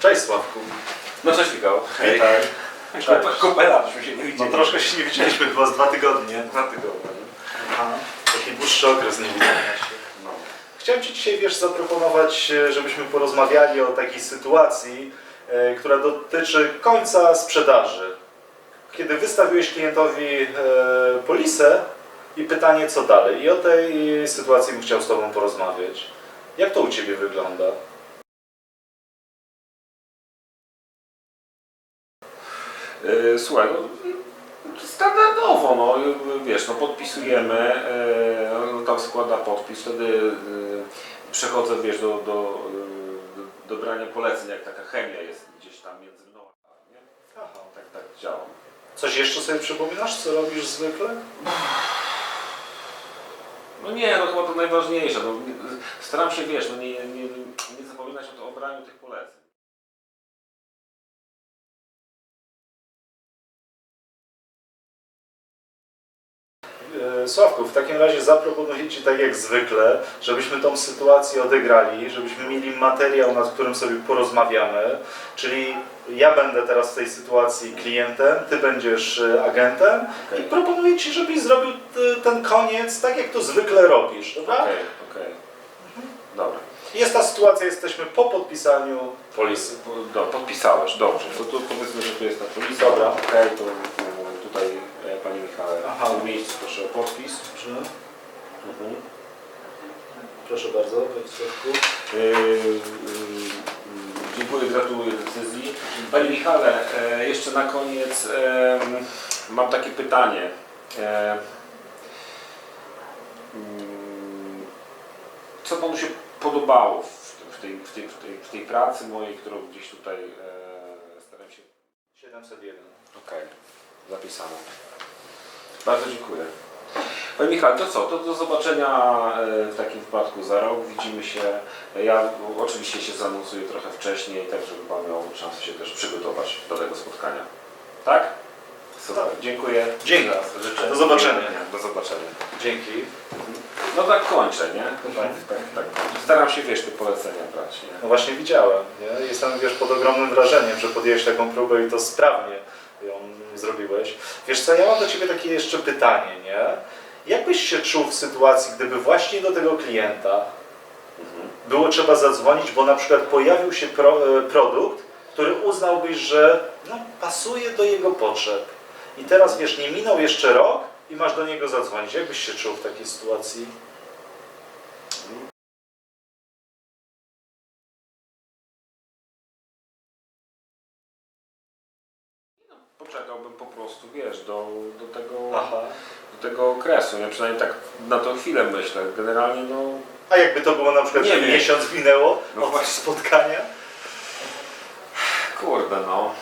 Cześć Sławku. No cześć Michał. Hej. Tak. Kope- Kopela, żeśmy się nie No widzieli. troszkę się nie widzieliśmy chyba z dwa tygodnie. Dwa tygodnie. Aha. Taki dłuższy okres nie widzenia się. No. Chciałem Ci dzisiaj, wiesz, zaproponować, e, żebyśmy porozmawiali o takiej sytuacji, e, która dotyczy końca sprzedaży. Kiedy wystawiłeś klientowi e, polisę i pytanie, co dalej. I o tej sytuacji bym chciał z Tobą porozmawiać. Jak to u Ciebie wygląda? Słuchaj, no, standardowo, no wiesz, no podpisujemy, e, on tam składa podpis, wtedy e, przechodzę, wiesz, do, do, e, do brania poleceń, jak taka chemia jest gdzieś tam między mną a nie? Aha. Tak, tak działa. Coś jeszcze sobie przypominasz, co robisz zwykle? No nie, no chyba to najważniejsze. No, staram się, wiesz, no nie, nie, nie zapominać o, o braniu tych poleceń. Sławku, w takim razie zaproponuję Ci tak jak zwykle, żebyśmy tą sytuację odegrali, żebyśmy mieli materiał, nad którym sobie porozmawiamy. Czyli ja będę teraz w tej sytuacji klientem, Ty będziesz e, agentem i Okej. proponuję Ci, żebyś zrobił e, ten koniec tak jak to zwykle robisz, dobra? Okej, okej. Dobra. Jest ta sytuacja, jesteśmy po podpisaniu polisy. Po- Do, podpisałeś, dobrze. To, to powiedzmy, że tu jest ta polisa. Dobra. Okej, to Mhm. Proszę bardzo, Panie Sławku. E, e, Dziękuję, gratuluję decyzji. Panie Michale, e, jeszcze na koniec e, mam takie pytanie. E, mm, Co Panu się podobało w, w, tej, w, tej, w, tej, w tej pracy mojej, którą gdzieś tutaj e, staram się 701. Okej, zapisane. Bardzo dziękuję. Panie Michał, to co? To do zobaczenia e, w takim wypadku za rok. Widzimy się. Ja oczywiście się zanonsuję trochę wcześniej, tak żeby Pan miał szansę się też przygotować do tego spotkania. Tak? Super, Tak. dziękuję. Dzięki. Życzę Do zobaczenia. Do zobaczenia. Dzięki. No tak kończę, nie? Tak, tak, tak. kończę. Staram się, wiesz, te polecenia brać, nie? No właśnie widziałem. Nie? Jestem wiesz, pod ogromnym wrażeniem, że podjęłeś taką próbę i to sprawnie ją zrobiłeś. Wiesz co, ja mam do Ciebie takie jeszcze pytanie, nie? Jak byś się czuł w sytuacji, gdyby właśnie do tego klienta Mhm. było trzeba zadzwonić, bo na przykład pojawił się pro, e, produkt, który uznałbyś, że no, pasuje do jego potrzeb. I teraz wiesz, nie minął jeszcze rok i masz do niego zadzwonić. Jak byś się czuł w takiej sytuacji? Poczekałbym po prostu, wiesz, do, do tego... Aha. Tego okresu, nie? Przynajmniej tak na tą chwilę myślę. Generalnie no... A jakby to było na przykład, Nie że wiem. miesiąc minęło No od właśnie. spotkania? Kurde no.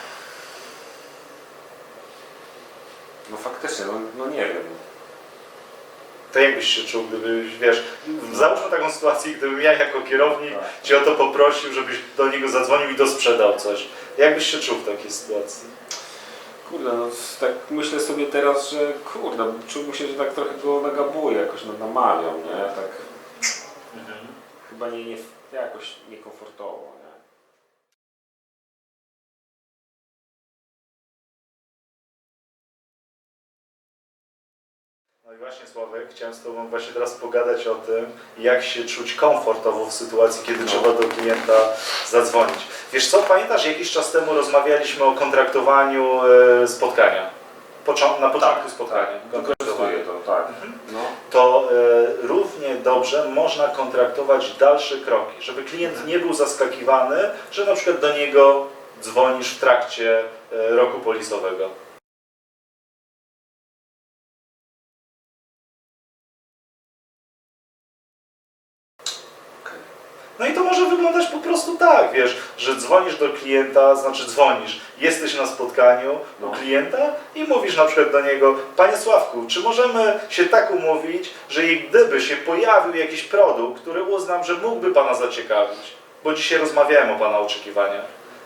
No faktycznie, no, no nie wiem. To jak byś się czuł, gdybyś, wiesz, załóżmy taką sytuację, gdybym ja jako kierownik Tak. Cię o to poprosił, żebyś do niego zadzwonił i dosprzedał coś. Jak byś się czuł w takiej sytuacji? Kurde, no tak myślę sobie teraz, że kurde, czułbym się, że tak trochę go nagabuję, jakoś no, namawiam, nie? Tak chyba nie, nie jakoś niekomfortowo, nie? I właśnie Sławek, chciałem z Tobą właśnie teraz pogadać o tym, jak się czuć komfortowo w sytuacji, kiedy No. trzeba do klienta zadzwonić. Wiesz co, pamiętasz, jakiś czas temu rozmawialiśmy o kontraktowaniu e, spotkania? Począ- na początku spotkania. Wykorzystuję to, tak. No. to e, równie dobrze można kontraktować dalsze kroki, żeby klient nie był zaskakiwany, że na przykład do niego dzwonisz w trakcie e, roku polisowego. No i to może wyglądać po prostu tak, wiesz, że dzwonisz do klienta, znaczy dzwonisz, jesteś na spotkaniu u No. klienta i mówisz na przykład do niego, Panie Sławku, czy możemy się tak umówić, że gdyby się pojawił jakiś produkt, który uznam, że mógłby Pana zaciekawić, bo dzisiaj rozmawiałem o Pana oczekiwaniach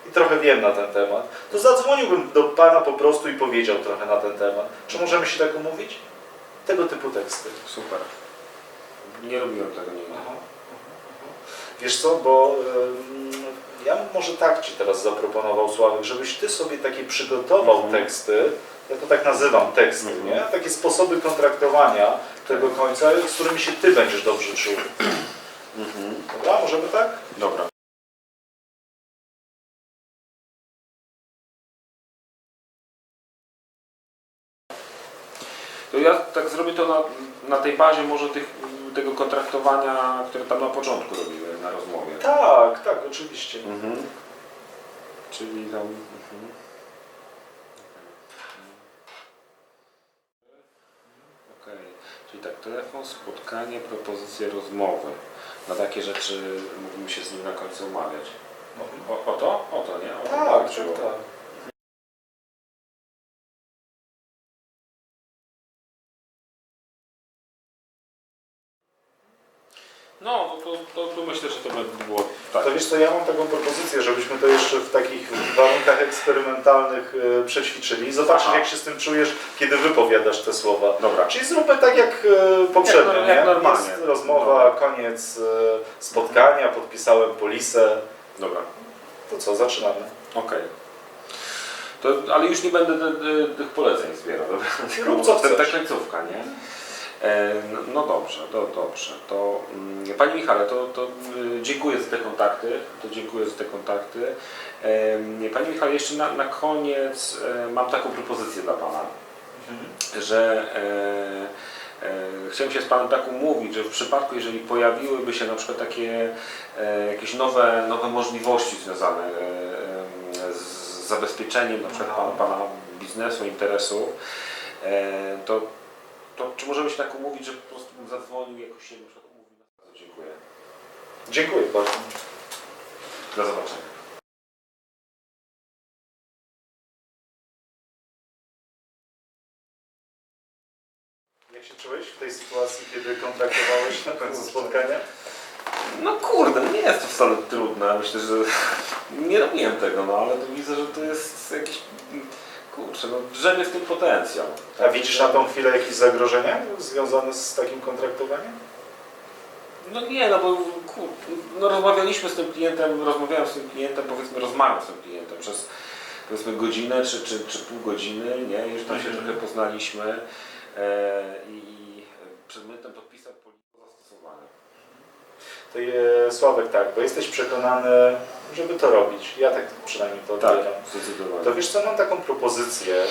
i trochę wiem na ten temat, to zadzwoniłbym do Pana po prostu i powiedział trochę na ten temat. Czy możemy się tak umówić? Tego typu teksty. Super. Nie robiłem tego nigdy. Wiesz co, bo ym, Ja bym może tak Ci teraz zaproponował, Sławek, żebyś Ty sobie takie przygotował Mhm. teksty, ja to tak nazywam teksty, Mhm. nie? Takie sposoby kontraktowania tego końca, z którymi się Ty będziesz dobrze czuł. Mhm. Dobra, możemy tak? Dobra. To ja tak zrobię to na, na tej bazie może tych, tego kontraktowania, które tam na początku robiłem na rozmowie. Tak, tak, oczywiście. Mhm. Czyli tam... Mhm. Okej, czyli tak, telefon, spotkanie, propozycje rozmowy. Na takie rzeczy mógłbym się z nim na końcu umawiać. O, o to? O to, nie? O to Tak, tak, chodziło. tak. No, no to, to, to myślę, że to by było tak. To wiesz co, ja mam taką propozycję, żebyśmy to jeszcze w takich warunkach eksperymentalnych e, przećwiczyli i zobaczyć Aha. jak się z tym czujesz, kiedy wypowiadasz te słowa. Dobra. Czyli zróbmy tak jak e, poprzednio, Jak- nie? jak normalnie. Jest rozmowa, koniec e, spotkania, podpisałem polisę. Dobra. To co, zaczynamy. Okej. To, ale już nie będę tych poleceń zbierał, dobra? Rób co ta, ta chcesz. końcówka, nie? No, no dobrze, do, dobrze. To, mm, Panie Michale, to, to y, dziękuję za te kontakty. To dziękuję za te kontakty. Panie Michale, jeszcze na, na koniec e, mam taką propozycję dla Pana. że e, e, chciałem się z Panem tak umówić, że w przypadku, jeżeli pojawiłyby się na przykład takie e, jakieś nowe, nowe możliwości związane e, z zabezpieczeniem na przykład Pana, pana biznesu, interesów, e, to, to czy możemy się tak umówić, że po prostu bym zadzwonił i jakoś się na przykład umówił? Bardzo Dziękuję. Dziękuję bardzo. Do zobaczenia. Jak się czułeś w tej sytuacji, kiedy kontraktowałeś na końcu spotkania? No kurde, nie jest to wcale trudne. Myślę, że nie robiłem tego, no ale to widzę, że to jest jakiś. Kurczę, no drzemie w tym potencjał. A widzisz na tą chwilę jakieś zagrożenia związane z takim kontraktowaniem? No nie, no bo kur, no rozmawialiśmy z tym klientem, rozmawiałem z tym klientem, powiedzmy rozmawiam z tym klientem przez powiedzmy godzinę czy, czy, czy pół godziny, nie? Już tam się Mhm. trochę poznaliśmy e, i przedmiotem podpisał politykę zastosowania. To je, Sławek tak, bo jesteś przekonany, żeby to robić. Ja tak przynajmniej to Tak, odbieram. zdecydowanie. To wiesz co, mam taką propozycję. E,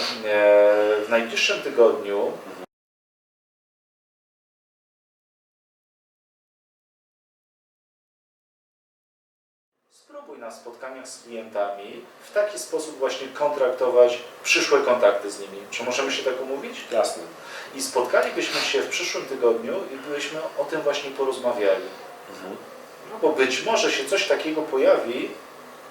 W najbliższym tygodniu spróbuj na spotkaniach z klientami w taki sposób właśnie kontraktować przyszłe kontakty z nimi. Czy możemy się tak umówić? Jasne. I spotkalibyśmy się w przyszłym tygodniu i byśmy o tym właśnie porozmawiali. Mhm. No bo być może się coś takiego pojawi,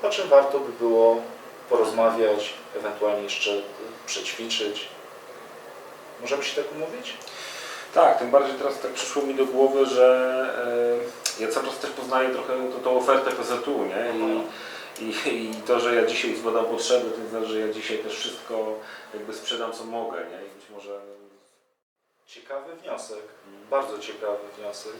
o czym warto by było porozmawiać, ewentualnie jeszcze y, przećwiczyć. Możemy się tak umówić? Tak, tym bardziej teraz tak przyszło mi do głowy, że e, ja cały czas też poznaję trochę tą, tą ofertę PZU, nie? I, i, I to, że ja dzisiaj zbadam potrzeby, to znaczy, że ja dzisiaj też wszystko jakby sprzedam co mogę, nie? I być może... Ciekawy wniosek, bardzo ciekawy wniosek.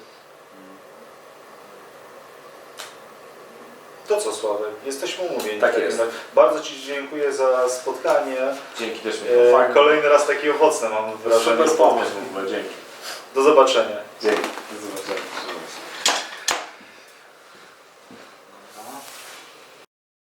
To co Sławek, jesteśmy umówieni. Tak jest. Bardzo Ci dziękuję za spotkanie. Dzięki też mi E. Kolejny raz taki owocny mam wrażenie. Super pomysł w ogóle, dzięki. Do zobaczenia. Dzięki. Do zobaczenia.